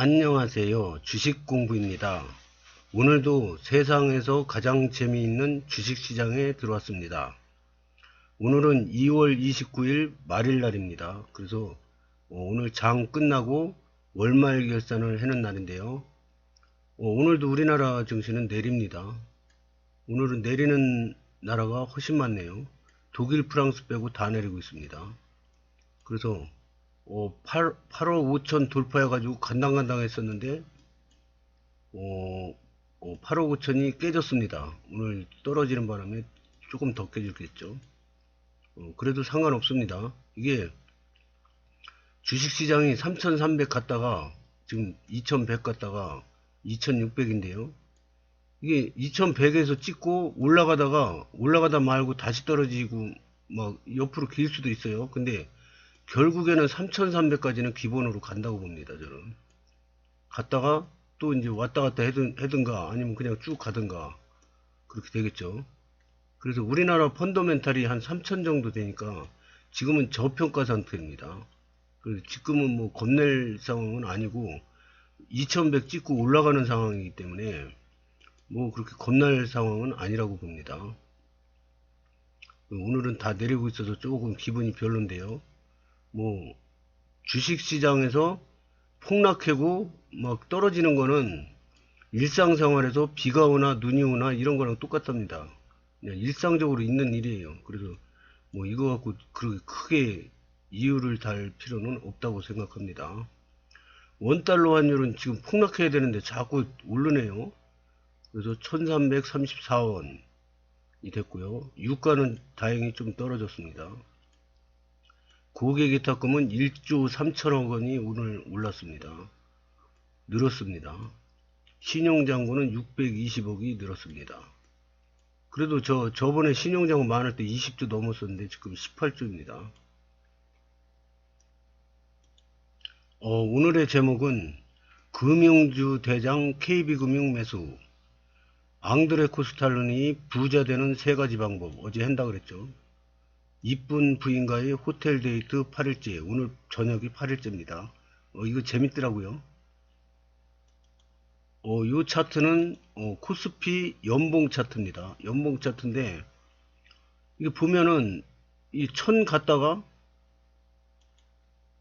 안녕하세요. 주식 공부입니다. 오늘도 세상에서 가장 재미있는 주식시장에 들어왔습니다. 오늘은 2월 29일 말일 날입니다. 그래서 어, 오늘 장 끝나고 월말 결산을 하는 날인데요. 어, 오늘도 우리나라 증시는 내립니다. 오늘은 내리는 나라가 훨씬 많네요. 독일, 프랑스 빼고 다 내리고 있습니다. 그래서 어, 8, 8억 5천 돌파해가지고 간당간당 했었는데, 어, 어, 8억 5천이 깨졌습니다. 오늘 떨어지는 바람에 조금 더 깨졌겠죠. 어, 그래도 상관없습니다. 이게 주식시장이 3,300 갔다가 지금 2,100 갔다가 2,600인데요. 이게 2,100에서 찍고 올라가다가 올라가다 말고 다시 떨어지고 막 옆으로 길 수도 있어요. 근데 결국에는 3,300까지는 기본으로 간다고 봅니다. 저는 갔다가 또 이제 왔다 갔다 해든, 해든가 아니면 그냥 쭉 가든가 그렇게 되겠죠. 그래서 우리나라 펀더멘탈이 한3,000 정도 되니까 지금은 저평가 상태입니다. 그래서 지금은 뭐 겁낼 상황은 아니고 2,100 찍고 올라가는 상황이기 때문에 뭐 그렇게 겁날 상황은 아니라고 봅니다. 오늘은 다 내리고 있어서 조금 기분이 별론데요. 뭐 주식시장에서 폭락하고 막 떨어지는 거는 일상생활에서 비가 오나 눈이 오나 이런 거랑 똑같답니다. 그냥 일상적으로 있는 일이에요. 그래서 뭐 이거 갖고 그렇게 크게 이유를 달 필요는 없다고 생각합니다. 원달러 환율은 지금 폭락해야 되는데 자꾸 오르네요. 그래서 1334원이 됐고요. 유가는 다행히 좀 떨어졌습니다. 고객위탁금은 1조 3천억 원이 오늘 올랐습니다. 늘었습니다. 신용장고는 620억이 늘었습니다. 그래도 저, 저번에 신용장고 많을 때 20조 넘었었는데 지금 18조입니다. 어, 오늘의 제목은 금융주 대장 KB금융 매수 앙드레 코스탈론이 부자 되는 세 가지 방법 어제 한다 그랬죠. 이쁜 부인과의 호텔 데이트 8일째 오늘 저녁이 8일째입니다. 어, 이거 재밌더라고요. 어, 요 차트는 어, 코스피 연봉 차트입니다. 연봉 차트인데 이게 보면은 이 천 갔다가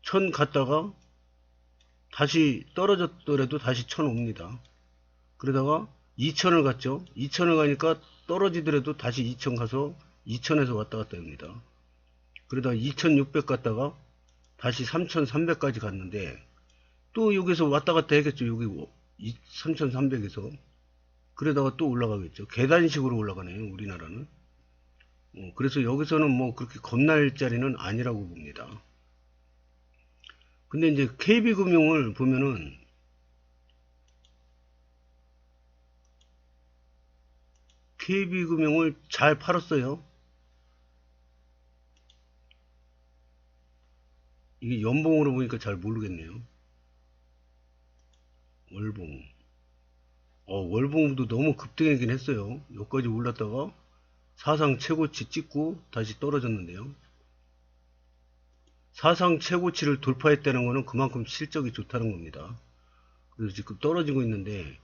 천 갔다가 다시 떨어졌더라도 다시 천 옵니다. 그러다가 2천을 갔죠. 2천을 가니까 떨어지더라도 다시 2천 가서 2천에서 왔다 갔다 합니다. 그러다가 2600 갔다가 다시 3300까지 갔는데 또 여기서 왔다 갔다 하겠죠. 여기 3300에서 그러다가 또 올라가겠죠. 계단식으로 올라가네요. 우리나라는. 어, 그래서 여기서는 뭐 그렇게 겁날 자리는 아니라고 봅니다. 근데 이제 KB금융을 보면은 KB금융을 잘 팔았어요. 이게 연봉으로 보니까 잘 모르겠네요. 월봉. 어, 월봉도 너무 급등하긴 했어요. 여기까지 올랐다가 사상 최고치 찍고 다시 떨어졌는데요. 사상 최고치를 돌파했다는 것은 그만큼 실적이 좋다는 겁니다. 그래서 지금 떨어지고 있는데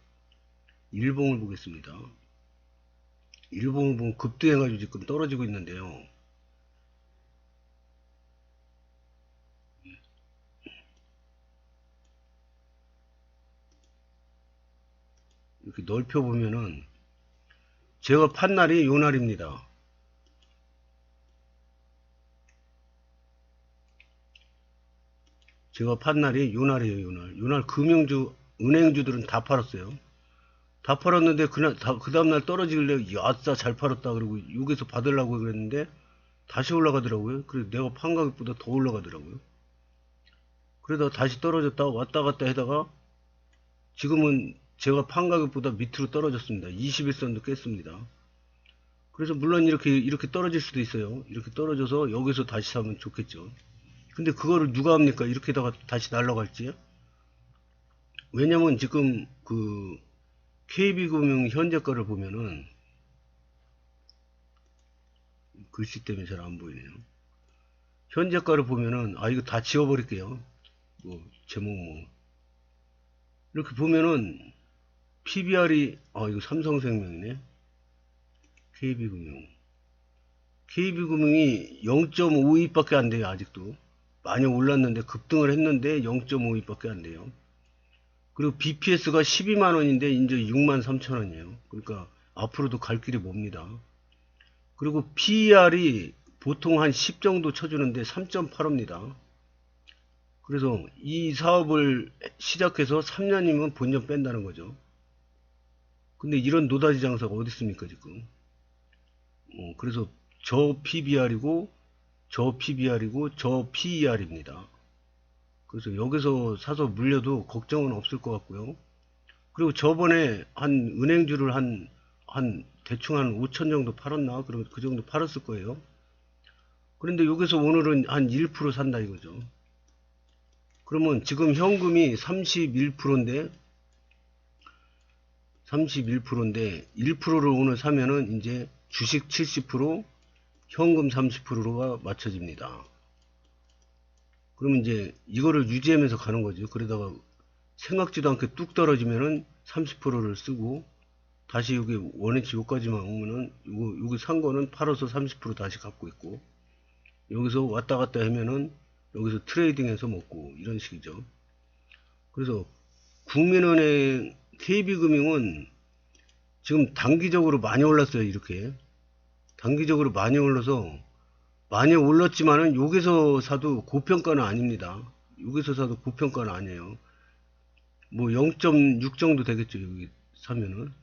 일봉을 보겠습니다. 일봉을 보면 급등해가지고 지금 떨어지고 있는데요. 이렇게 넓혀 보면은 제가 판 날이 요 날입니다. 제가 판 날이 요 날이에요, 요 날. 요 날 금융주, 은행주들은 다 팔았어요. 다 팔았는데 그날 그 다음 날 떨어지길래 야싸 잘 팔았다 그러고 여기서 받으려고 그랬는데 다시 올라가더라고요. 그래서 내가 판 가격보다 더 올라가더라고요. 그러다가 다시 떨어졌다 왔다 갔다 하다가 지금은 제가 판 가격보다 밑으로 떨어졌습니다. 21선도 깼습니다. 그래서 물론 이렇게 이렇게 떨어질 수도 있어요. 이렇게 떨어져서 여기서 다시 사면 좋겠죠. 근데 그거를 누가 합니까? 이렇게다가 다시 날라갈지요? 왜냐면 지금 그 KB금융 현재가를 보면은 글씨 때문에 잘 안 보이네요. 현재가를 보면은 아 이거 다 지워버릴게요. 뭐 제목 뭐 이렇게 보면은 PBR이 아 이거 삼성생명이네. KB금융. KB금융이 0.52밖에 안 돼요 아직도. 많이 올랐는데 급등을 했는데 0.52밖에 안 돼요. 그리고 BPS가 12만원인데 이제 6만 3천원이에요. 그러니까 앞으로도 갈 길이 멉니다. 그리고 PER이 보통 한 10 정도 쳐주는데 3.85입니다. 그래서 이 사업을 시작해서 3년이면 본전 뺀다는 거죠. 근데 이런 노다지 장사가 어디 있습니까 지금? 어, 그래서 저 PBR이고 저 PBR이고 저 PER입니다. 그래서 여기서 사서 물려도 걱정은 없을 것 같고요. 그리고 저번에 한 은행주를 한, 한 대충 한 5천 정도 팔았나? 그리고 그 정도 팔았을 거예요. 그런데 여기서 오늘은 한 1% 산다 이거죠. 그러면 지금 현금이 31%인데 31%인데 1%를 오늘 사면은 이제 주식 70% 현금 30%가 맞춰집니다. 그러면 이제 이거를 유지하면서 가는 거죠. 그러다가 생각지도 않게 뚝 떨어지면은 30%를 쓰고 다시 여기 원위치 여기까지만 오면은 요거 여기 산 거는 팔아서 30% 다시 갖고 있고 여기서 왔다 갔다 하면은 여기서 트레이딩해서 먹고 이런 식이죠. 그래서 국민은행 KB금융은 지금 단기적으로 많이 올랐어요. 이렇게 단기적으로 많이 올라서 많이 올랐지만은 여기서 사도 고평가는 아닙니다. 여기서 사도 고평가는 아니에요. 뭐 0.6 정도 되겠죠. 여기 사면은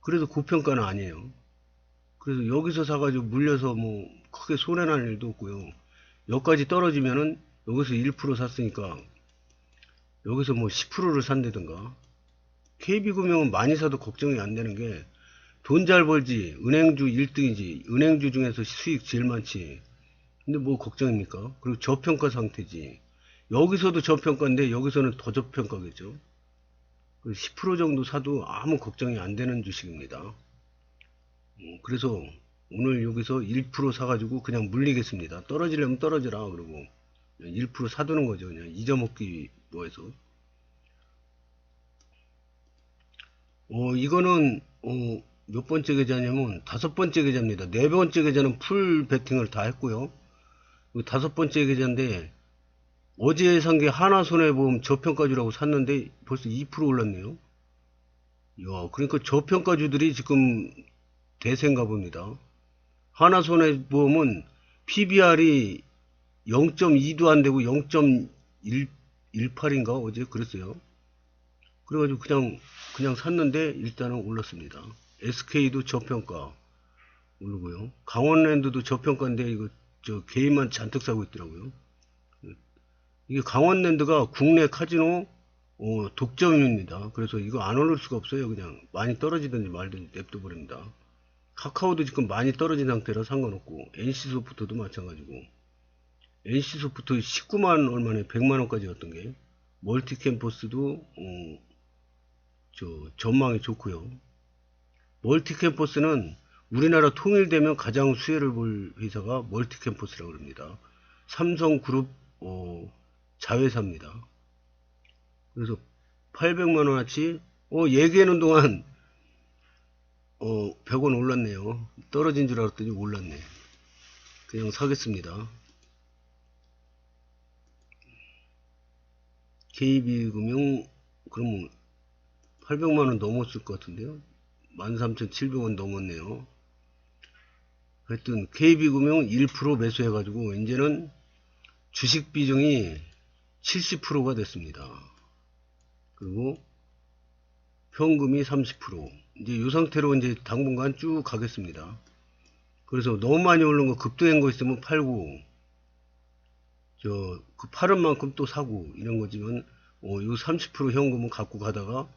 그래도 고평가는 아니에요. 그래서 여기서 사가지고 물려서 뭐 크게 손해날 일도 없고요. 여기까지 떨어지면은 여기서 1% 샀으니까 여기서 뭐 10%를 산다든가. KB금융은 많이 사도 걱정이 안 되는 게 돈 잘 벌지 은행주 1등이지 은행주 중에서 수익 제일 많지. 근데 뭐 걱정입니까? 그리고 저평가 상태지. 여기서도 저평가인데 여기서는 더 저평가겠죠. 10% 정도 사도 아무 걱정이 안 되는 주식입니다. 음, 그래서 오늘 여기서 1% 사가지고 그냥 물리겠습니다. 떨어지려면 떨어지라 그러고 1% 사두는 거죠. 그냥 잊어먹기 뭐해서. 어 이거는 어, 몇 번째 계좌냐면 다섯 번째 계좌입니다. 네 번째 계좌는 풀 베팅을 다 했고요. 그 다섯 번째 계좌인데 어제 산 게 하나손해보험 저평가주라고 샀는데 벌써 2% 올랐네요. 야, 그러니까 저평가주들이 지금 대세인가 봅니다. 하나손해보험은 PBR이 0.2도 안 되고 0.18인가 어제 그랬어요. 그래가지고 그냥 그냥 샀는데 일단은 올랐습니다. SK도 저평가 오르고요. 강원랜드도 저평가인데 이거 저 개인만 잔뜩 사고 있더라고요. 이게 강원랜드가 국내 카지노 어, 독점입니다. 그래서 이거 안 오를 수가 없어요. 그냥 많이 떨어지든지 말든지 냅둬 버립니다. 카카오도 지금 많이 떨어진 상태라 상관없고 NC소프트도 마찬가지고 NC소프트 19만 얼마네 100만원까지 였던 게 멀티캠퍼스도 어, 저 전망이 좋고요 멀티캠퍼스는 우리나라 통일되면 가장 수혜를 볼 회사가 멀티캠퍼스라고 합니다 삼성그룹 어, 자회사입니다 그래서 800만원어치 어, 얘기하는 동안 어, 100원 올랐네요. 떨어진 줄 알았더니 올랐네. 그냥 사겠습니다. KB금융, 그럼 800만원 넘었을 것 같은데요. 13,700원 넘었네요. 하여튼, KB금융 1% 매수해가지고, 이제는 주식 비중이 70%가 됐습니다. 그리고 현금이 30%. 이제 이 상태로 이제 당분간 쭉 가겠습니다. 그래서 너무 많이 오른 거 급등한 거 있으면 팔고 저그 파는 만큼 또 사고 이런 거지만 어, 요30% 현금은 갖고 가다가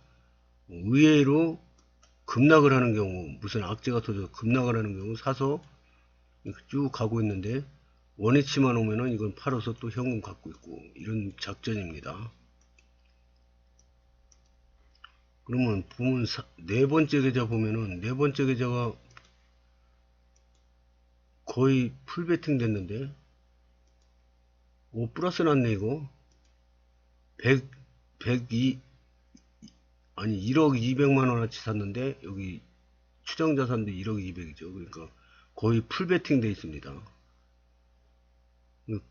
의외로 급락을 하는 경우 무슨 악재가 터져 급락을 하는 경우 사서 쭉 가고 있는데 원위치만 오면은 이건 팔아서 또 현금 갖고 있고 이런 작전입니다. 그러면 보면 사, 네 번째 계좌 보면은 네 번째 계좌가 거의 풀 베팅 됐는데 오 플러스 났네 이거 100 102 아니 1억 200만 원어치 샀는데 여기 추정 자산도 1억 200이죠. 그러니까 거의 풀 베팅 돼 있습니다.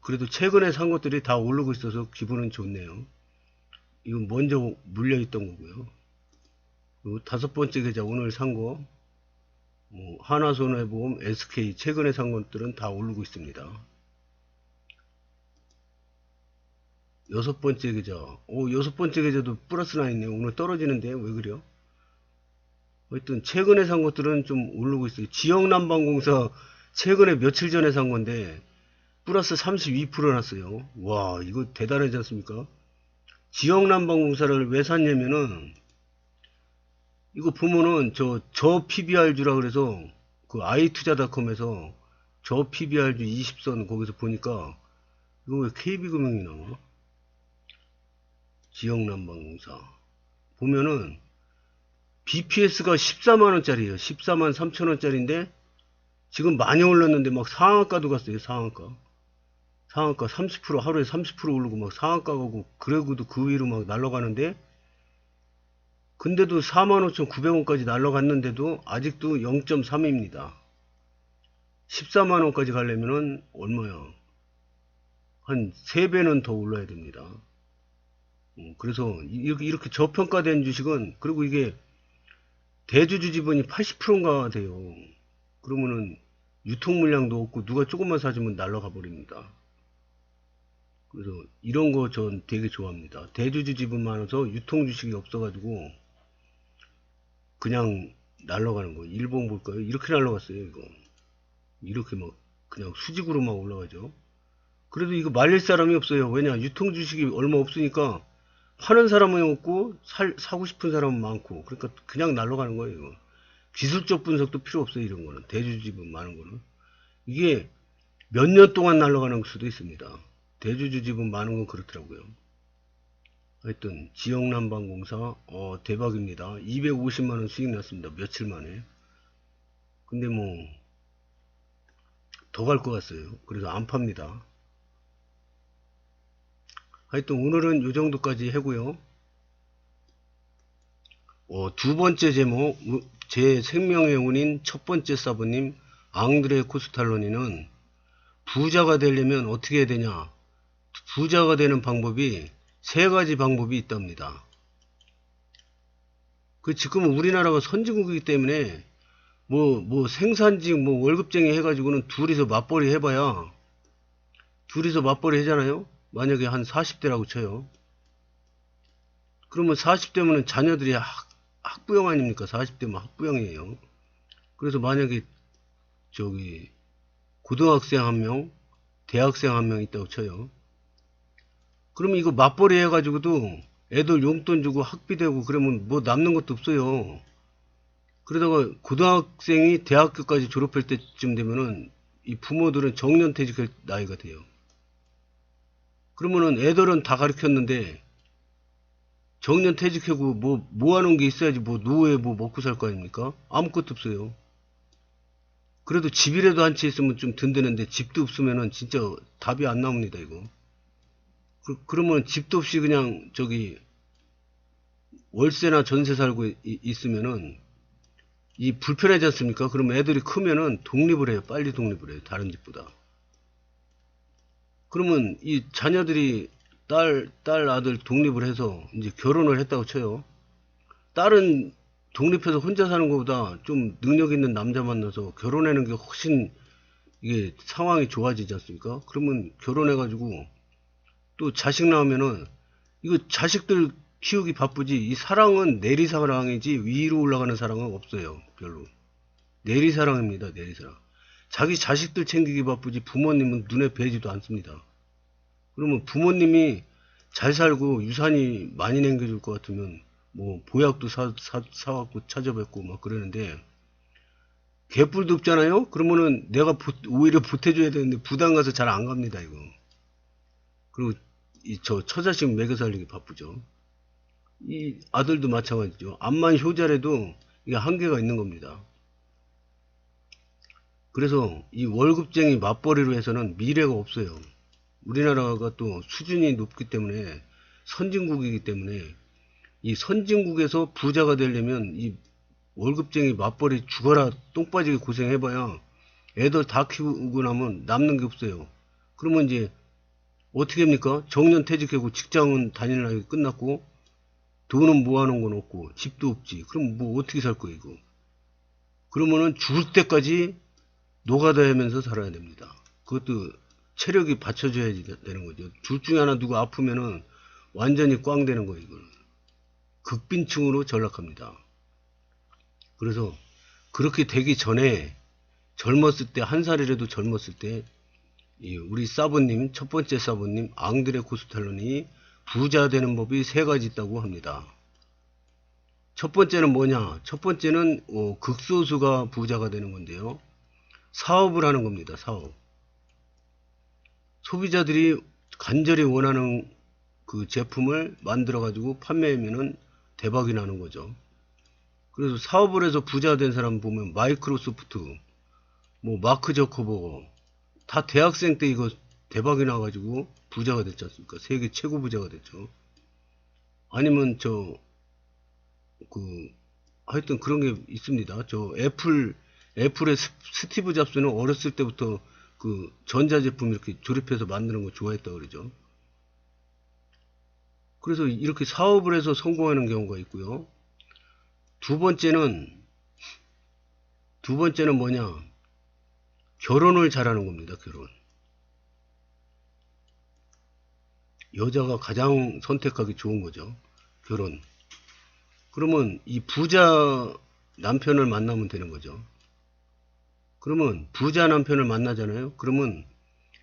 그래도 최근에 산 것들이 다 오르고 있어서 기분은 좋네요. 이건 먼저 물려 있던 거고요. 다섯 번째 계좌 오늘 산 거, 뭐 하나손해보험, SK 최근에 산 것들은 다 오르고 있습니다. 여섯 번째 계좌, 오 여섯 번째 계좌도 플러스 나 있네요. 오늘 떨어지는데 왜 그래요? 하여튼 최근에 산 것들은 좀 오르고 있어요. 지역난방공사 최근에 며칠 전에 산 건데 플러스 32% 났어요. 와 이거 대단하지 않습니까? 지역난방공사를 왜 샀냐면은 이거 보면은 저, 저 PBR주라 그래서 그 아이투자닷컴에서 저 PBR주 20선 거기서 보니까 이거 왜 KB금융이 나와? 지역난방공사 보면은 BPS가 14만원짜리에요 14만 3천원짜리인데 지금 많이 올랐는데 막 상한가도 갔어요 상한가 상한가 30% 하루에 30% 오르고 막 상한가 가고 그래고도 그 위로 막 날아가는데 근데도 45,900원까지 날아갔는데도 아직도 0.3입니다. 14만원까지 가려면은 얼마야? 한 3배는 더 올라야 됩니다. 음, 그래서 이렇게, 저평가된 주식은 그리고 이게 대주주 지분이 80%인가 돼요. 그러면은 유통 물량도 없고 누가 조금만 사주면 날아가 버립니다. 그래서 이런 거 전 되게 좋아합니다. 대주주 지분 많아서 유통 주식이 없어가지고 그냥 날아가는 거. 일본 볼까요? 이렇게 날아갔어요, 이거. 이렇게 막 그냥 수직으로 막 올라가죠. 그래도 이거 말릴 사람이 없어요. 왜냐? 유통 주식이 얼마 없으니까 파는 사람은 없고 살, 사고 싶은 사람은 많고 그러니까 그냥 날아가는 거예요. 이거. 기술적 분석도 필요 없어요. 이런 거는 대주주 지분 많은 거는 이게 몇 년 동안 날아가는 수도 있습니다. 대주주 지분 많은 건 그렇더라고요. 하여튼 지역난방공사 어, 대박입니다. 250만원 수익 났습니다. 며칠 만에. 근데 뭐 더 갈 것 같아요. 그래서 안 팝니다. 하여튼 오늘은 요 정도까지 하고요. 어, 두 번째 제목 우- 제 생명의 영혼인 첫 번째 사부님 앙드레 코스탈로니는 부자가 되려면 어떻게 해야 되냐 부자가 되는 방법이 세 가지 방법이 있답니다. 그 지금은 우리나라가 선진국이기 때문에 뭐뭐 생산직 뭐 월급쟁이 해가지고는 둘이서 맞벌이 해봐야 둘이서 맞벌이 하잖아요. 만약에 한 40대라고 쳐요. 그러면 40대면 자녀들이 학, 학부형 아닙니까? 40대면 학부형이에요. 그래서 만약에 저기 고등학생 한 명, 대학생 한 명 있다고 쳐요. 그러면 이거 맞벌이 해가지고도 애들 용돈 주고 학비 되고 그러면 뭐 남는 것도 없어요. 그러다가 고등학생이 대학교까지 졸업할 때쯤 되면은 이 부모들은 정년퇴직할 나이가 돼요. 그러면은 애들은 다 가르쳤는데 정년 퇴직하고 뭐, 뭐 하는 게 있어야지 뭐 노후에 뭐 먹고 살 거 아닙니까? 아무것도 없어요. 그래도 집이라도 한 채 있으면 좀 든든한데 집도 없으면은 진짜 답이 안 나옵니다, 이거. 그, 그러면 집도 없이 그냥 저기 월세나 전세 살고 이- 있으면은 이 불편하지 않습니까? 그러면 애들이 크면은 독립을 해요. 빨리 독립을 해요. 다른 집보다. 그러면 이 자녀들이 딸, 딸, 아들 독립을 해서 이제 결혼을 했다고 쳐요. 딸은 독립해서 혼자 사는 것보다 좀 능력 있는 남자 만나서 결혼하는 게 훨씬 이게 상황이 좋아지지 않습니까? 그러면 결혼해가지고 또 자식 나오면은 이거 자식들 키우기 바쁘지 이 사랑은 내리사랑이지 위로 올라가는 사랑은 없어요 별로 내리사랑입니다 내리사랑 자기 자식들 챙기기 바쁘지 부모님은 눈에 뵈지도 않습니다 그러면 부모님이 잘 살고 유산이 많이 남겨줄 것 같으면 뭐 보약도 사, 사, 사갖고 찾아뵙고 막 그러는데 개뿔도 없잖아요 그러면은 내가 보- 오히려 보태줘야 되는데 부담 가서 잘 안 갑니다 이거 그리고 이 저 처자식 먹여 살리기 바쁘죠 이 아들도 마찬가지죠. 암만 효자라도 이게 한계가 있는 겁니다. 그래서 이 월급쟁이 맞벌이로 해서는 미래가 없어요. 우리나라가 또 수준이 높기 때문에 선진국이기 때문에 이 선진국에서 부자가 되려면 이 월급쟁이 맞벌이 죽어라 똥 빠지게 고생해봐야 애들 다 키우고 나면 남는 게 없어요. 그러면 이제 어떻게 합니까? 정년 퇴직하고 직장은 다니는 날이 끝났고 돈은 모아놓은 건 없고 집도 없지. 그럼 뭐 어떻게 살 거야 이거? 그러면은 죽을 때까지 노가다 하면서 살아야 됩니다. 그것도 체력이 받쳐줘야 되는 거죠. 둘 중에 하나 누가 아프면은 완전히 꽝 되는 거예요, 이거는. 극빈층으로 전락합니다. 그래서 그렇게 되기 전에 젊었을 때, 한 살이라도 젊었을 때, 이 우리 사부님, 첫 번째 사부님, 앙드레 코스탈론이 부자 되는 법이 세 가지 있다고 합니다. 첫 번째는 뭐냐? 첫 번째는 어, 극소수가 부자가 되는 건데요. 사업을 하는 겁니다. 사업. 소비자들이 간절히 원하는 그 제품을 만들어 가지고 판매하면은 대박이 나는 거죠. 그래서 사업을 해서 부자 된 사람 보면 마이크로소프트, 뭐 마크 저커버거 다 대학생 때 이거 대박이 나가지고 부자가 됐지 않습니까? 세계 최고 부자가 됐죠. 아니면 저 그 하여튼 그런 게 있습니다. 저 애플 애플의 스- 스티브 잡스는 어렸을 때부터 그 전자제품 이렇게 조립해서 만드는 거 좋아했다 그러죠. 그래서 이렇게 사업을 해서 성공하는 경우가 있고요. 두 번째는 두 번째는 뭐냐? 결혼을 잘하는 겁니다. 결혼. 여자가 가장 선택하기 좋은 거죠. 결혼. 그러면 이 부자 남편을 만나면 되는 거죠. 그러면 부자 남편을 만나잖아요. 그러면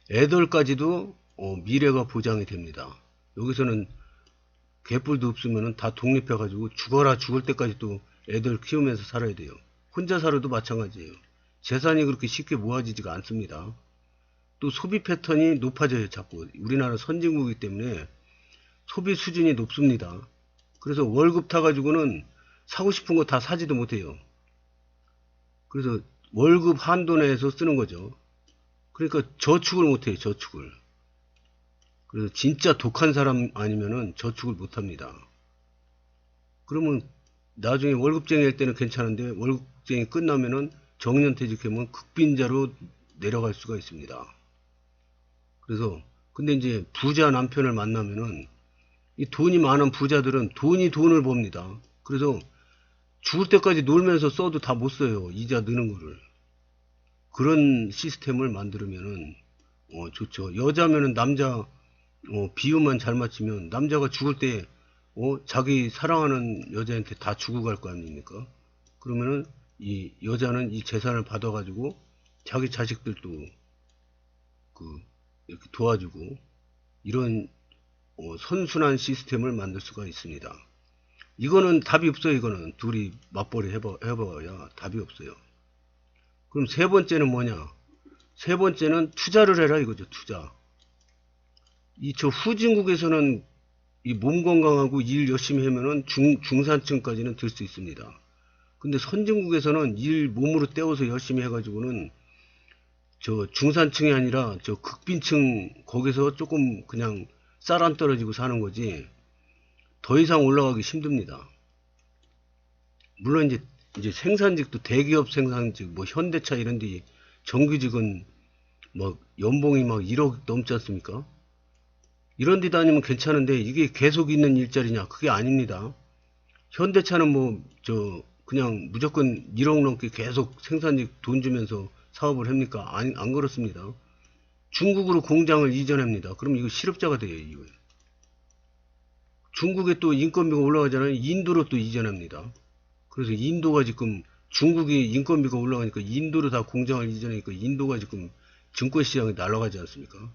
애들까지도 어, 미래가 보장이 됩니다. 여기서는 개뿔도 없으면 다 독립해가지고 죽어라 죽을 때까지 또 애들 키우면서 살아야 돼요. 혼자 살아도 마찬가지예요. 재산이 그렇게 쉽게 모아지지가 않습니다. 또 소비 패턴이 높아져요, 자꾸. 우리나라 선진국이기 때문에 소비 수준이 높습니다. 그래서 월급 타가지고는 사고 싶은 거 다 사지도 못해요. 그래서 월급 한도 내에서 쓰는 거죠. 그러니까 저축을 못해요, 저축을. 그래서 진짜 독한 사람 아니면은 저축을 못합니다. 그러면 나중에 월급쟁이 할 때는 괜찮은데 월급쟁이 끝나면은 정년퇴직하면 극빈자로 내려갈 수가 있습니다. 그래서 근데 이제 부자 남편을 만나면은 이 돈이 많은 부자들은 돈이 돈을 봅니다. 그래서 죽을 때까지 놀면서 써도 다 못 써요. 이자 느는 거를. 그런 시스템을 만들면은 어, 좋죠. 여자면은 남자 어, 비유만 잘 맞추면 남자가 죽을 때 어, 자기 사랑하는 여자한테 다 주고 갈 거 아닙니까? 그러면은 이 여자는 이 재산을 받아가지고 자기 자식들도 그 이렇게 도와주고 이런 어, 선순환 시스템을 만들 수가 있습니다. 이거는 답이 없어요. 이거는 둘이 맞벌이 해봐, 해봐야 답이 없어요. 그럼 세 번째는 뭐냐? 세 번째는 투자를 해라 이거죠. 투자. 이 저 후진국에서는 이 몸 건강하고 일 열심히 하면은 중, 중산층까지는 들 수 있습니다. 근데 선진국에서는 일 몸으로 때워서 열심히 해가지고는 저 중산층이 아니라 저 극빈층 거기서 조금 그냥 쌀 안 떨어지고 사는 거지 더 이상 올라가기 힘듭니다. 물론 이제 이제 생산직도 대기업 생산직 뭐 현대차 이런 데 정규직은 뭐 연봉이 막 1억 넘지 않습니까? 이런 데 다니면 괜찮은데 이게 계속 있는 일자리냐? 그게 아닙니다. 현대차는 뭐 저 그냥 무조건 1억 넘게 계속 생산직 돈 주면서 사업을 합니까? 안, 안 그렇습니다. 중국으로 공장을 이전합니다. 그럼 이거 실업자가 돼요, 이거. 중국에 또 인건비가 올라가잖아요. 인도로 또 이전합니다. 그래서 인도가 지금 중국이 인건비가 올라가니까 인도로 다 공장을 이전하니까 인도가 지금 증권시장에 날아가지 않습니까?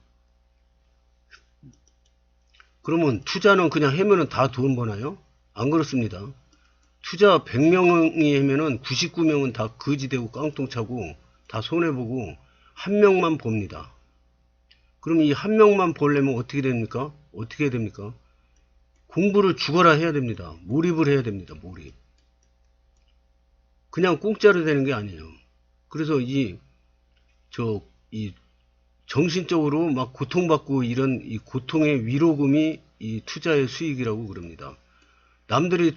그러면 투자는 그냥 하면은 다 돈 버나요? 안 그렇습니다. 투자 100명이 하면은 99명은 다 거지되고 깡통 차고 다 손해보고 한 명만 봅니다. 그럼 이 한 명만 보려면 어떻게 됩니까? 어떻게 해야 됩니까? 공부를 죽어라 해야 됩니다. 몰입을 해야 됩니다. 몰입. 그냥 공짜로 되는 게 아니에요. 그래서 이, 저, 이, 정신적으로 막 고통받고 이런 이 고통의 위로금이 이 투자의 수익이라고 그럽니다. 남들이